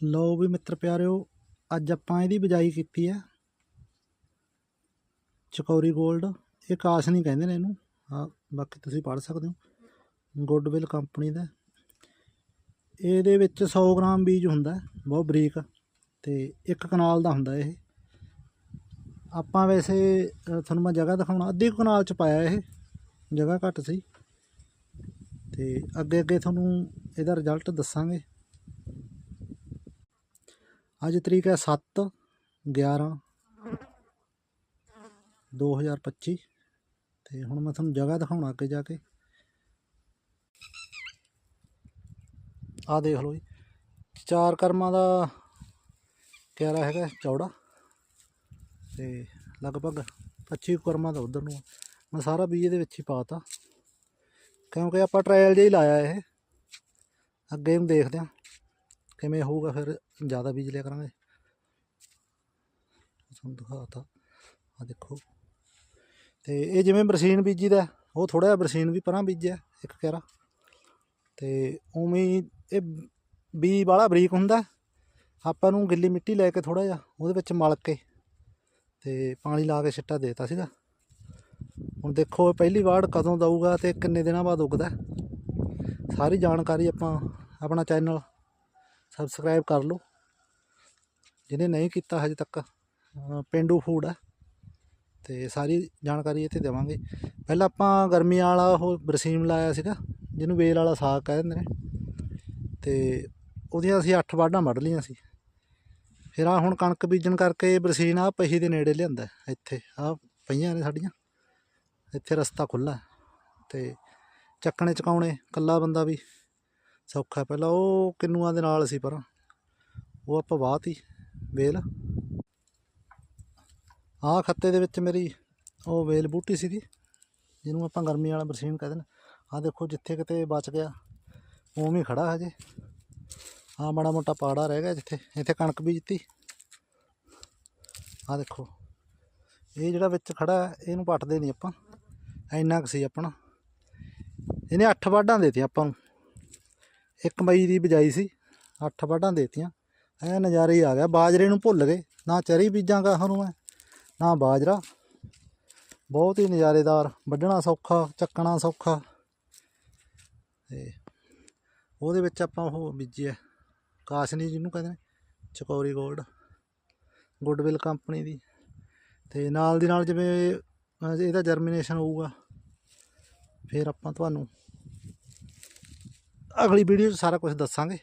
ਲਓ ਵੀ ਮਿੱਤਰ ਪਿਆਰਿਓ, ਅੱਜ ਆਪਾਂ ਇਹਦੀ ਬਿਜਾਈ ਕੀਤੀ ਹੈ। ਚਕੌਰੀ 골ਡ ਇਹ ਕਾਸ਼ ਨਹੀਂ ਕਹਿੰਦੇ ਨੇ ਇਹਨੂੰ। ਹਾਂ ਬਾਕੀ ਤੁਸੀਂ ਪੜ੍ਹ ਸਕਦੇ ਹੋ। ਗੁੱਡਵਿਲ ਕੰਪਨੀ ਦਾ। ਇਹਦੇ ਵਿੱਚ 100 ਗ੍ਰਾਮ ਬੀਜ ਹੁੰਦਾ ਬਹੁਤ ਬਰੀਕ। ਤੇ ਇੱਕ ਕਨਾਲ ਦਾ ਹੁੰਦਾ ਇਹ। ਆਪਾਂ ਵੈਸੇ ਤੁਹਾਨੂੰ ਮੈਂ ਜਗ੍ਹਾ ਦਿਖਾਉਣਾ। ਅੱਧੀ ਕੁ ਕਨਾਲ ਚ ਪਾਇਆ ਇਹ। ਜਗ੍ਹਾ ਘੱਟ ਸੀ। ਤੇ ਅੱਗੇ ਅੱਗੇ ਤੁਹਾਨੂੰ ਇਹਦਾ ਰਿਜ਼ਲਟ ਦੱਸਾਂਗੇ। ਅੱਜ ਤਰੀਕ ਹੈ 7 11 2025 ਤੇ ਹੁਣ ਮੈਂ ਤੁਹਾਨੂੰ ਜਗ੍ਹਾ ਦਿਖਾਉਣਾ ਅੱਗੇ ਜਾ ਕੇ। ਆਹ ਦੇਖ ਲਓ ਜੀ, ਚਾਰ ਕਰਮਾਂ ਦਾ ਕਿਆਰਾ ਹੈਗਾ ਚੌੜਾ ਤੇ ਲਗਭਗ 25 ਕਰਮਾਂ ਦਾ ਉਧਰ ਨੂੰ ਮੈਂ ਸਾਰਾ ਬੀਜ ਇਹਦੇ ਵਿੱਚ ਹੀ ਪਾਤਾ ਕਿਉਂਕਿ ਆਪਾਂ ਟ੍ਰਾਇਲ ਜਿਹਾ ਹੀ ਲਾਇਆ ਇਹ, ਅੱਗੇ ਨੂੰ ਦੇਖਦੇ ਹਾਂ। ਕਿਵੇਂ ਹੋਊਗਾ ਫਿਰ ਜ਼ਿਆਦਾ ਬੀਜ ਲਿਆ ਕਰਾਂਗੇ। ਤੁਹਾਨੂੰ ਦਿਖਾਤਾ। ਆ ਦੇਖੋ। ਤੇ ਇਹ ਜਿਵੇਂ ਬਰਸੀਨ ਬੀਜੀ ਦਾ ਉਹ ਥੋੜਾ ਜਿਹਾ ਬਰਸੀਨ ਵੀ ਪਰਾਂ ਬੀਜਿਆ ਇੱਕ ਕਿਆਰਾ ਤੇ ਉਵੇਂ ਇਹ ਬੀ ਵਾਲਾ ਬਰੀਕ ਹੁੰਦਾ ਆਪਾਂ ਨੂੰ ਗਿੱਲੀ ਮਿੱਟੀ ਲੈ ਕੇ ਥੋੜਾ ਜਿਹਾ ਉਹਦੇ ਵਿੱਚ ਮਲ ਕੇ ਤੇ ਪਾਣੀ ਲਾ ਕੇ ਛਿੱਟਾ ਦੇਤਾ ਸੀਗਾ। ਹੁਣ ਦੇਖੋ ਇਹ ਪਹਿਲੀ ਵਾਰ ਕਦੋਂ ਦਊਗਾ ਤੇ ਕਿੰਨੇ ਦਿਨਾਂ ਬਾਅਦ ਉੱਗਦਾ ਸਾਰੀ ਜਾਣਕਾਰੀ ਆਪਾਂ ਆਪਣਾ ਚੈਨਲ ਸਬਸਕ੍ਰਾਈਬ ਕਰ ਲਓ। ਜਿਹਨੇ ਨਹੀਂ ਕੀਤਾ ਹਜੇ ਤੱਕ ਅ, ਪੇਂਡੂ ਫੂਡ ਹੈ ਤੇ ਸਾਰੀ ਜਾਣਕਾਰੀ ਇੱਥੇ ਦੇਵਾਂਗੇ। ਪਹਿਲਾਂ ਆਪਾਂ ਗਰਮੀਆਂ ਵਾਲਾ ਉਹ ਬਰਸੀਮ ਲਾਇਆ ਸੀਗਾ ਜਿਹਨੂੰ ਵੇਲ ਵਾਲਾ ਸਾਗ ਕਹਿ ਦਿੰਦੇ ਨੇ। ਤੇ ਉਹਦੀਆਂ ਅਸੀਂ 8 ਵਾਢਾਂ ਵੱਢ ਲਈਆਂ ਸੀ। ਫਿਰ ਆ ਹੁਣ ਕਣਕ ਬੀਜਣ ਕਰਕੇ ਬਰਸੀਨ ਆ ਪਹੀ ਦੇ ਨੇੜੇ ਲਿਆਂਦਾ ਇੱਥੇ ਆ ਪਈਆਂ ਨੇ ਸਾਡੀਆਂ। ਇੱਥੇ ਰਸਤਾ ਖੁੱਲਾ ਤੇ ਚੱਕਣੇ ਚਕਾਉਣੇ ਕੱਲਾ ਬੰਦਾ ਵੀ ਸੌਖਾ ਪਹਿਲਾਂ ਉਹ ਕਿੰਨੂਆਂ ਦੇ ਨਾਲ ਸੀ ਪਰ ਉਹ ਆਪਾਂ ਵਾਹਤੀ ਵੇਲ। ਆਹ ਖੱਤੇ ਦੇ ਵਿੱਚ ਮੇਰੀ ਉਹ ਵੇਲ ਬੂਟੀ ਸੀਗੀ, ਜਿਹਨੂੰ ਆਪਾਂ ਗਰਮੀ ਵਾਲਾ ਬਰਸੀਨ ਕਹਿੰਦੇ ਨੇ ਆਹ ਦੇਖੋ ਜਿੱਥੇ ਕਿਤੇ ਬਚ ਗਿਆ, ਉਵੇਂ ਹੀ ਖੜਾ ਹਜੇ। ਆਹ ਮਾੜਾ ਮੋਟਾ ਪਾੜਾ ਰਹਿ ਗਿਆ ਜਿੱਥੇ, ਇੱਥੇ ਕਣਕ ਬੀਜਤੀ ਆਹ ਦੇਖੋ, ਇਹ ਜਿਹੜਾ ਵਿੱਚ ਖੜਾ, ਇਹਨੂੰ ਪੱਟਦੇ ਨਹੀਂ ਆਪਾਂ। ਇੰਨਾ ਕੁ ਸੀ ਆਪਣਾ। ਇਹਨੇ 8 ਵਾਢਾਂ ਦੇਤੀਆਂ ਆਪਾਂ ਨੂੰ। ਇੱਕ ਮਈ ਦੀ ਬਿਜਾਈ ਸੀ 8 ਵਾਢਾਂ ਦੇਤੀਆਂ। ਐ ਨਜ਼ਾਰੇ ਹੀ ਆ ਗਿਆ, ਬਾਜਰੇ ਨੂੰ ਭੁੱਲ ਗਏ। ਨਾ ਚਰੀ ਬੀਜਾਂਗਾ ਸਾਨੂੰ ਮੈਂ ਨਾ ਬਾਜਰਾ। ਬਹੁਤ ਹੀ ਨਜ਼ਾਰੇਦਾਰ, ਵੱਢਣਾ ਸੌਖਾ, ਚੱਕਣਾ ਸੌਖਾ। ਤੇ ਉਹਦੇ ਵਿੱਚ ਆਪਾਂ ਉਹ ਬੀਜਿਆ ਕਾਸ਼ਨੀ ਜਿਹਨੂੰ ਕਹਿੰਦੇ ਨੇ, ਚਕੌਰੀ ਗੋਲਡ, ਗੁੱਡਵਿਲ ਕੰਪਨੀ ਦੀ। ਤੇ ਨਾਲ ਦੀ ਨਾਲ ਜਿਵੇਂ ਇਹਦਾ ਜਰਮੀਨੇਸ਼ਨ ਹੋਊਗਾ, ਫਿਰ ਆਪਾਂ ਤੁਹਾਨੂੰ ਅਗਲੀ ਵੀਡੀਓ 'ਚ ਸਾਰਾ ਕੁਝ ਦੱਸਾਂਗੇ।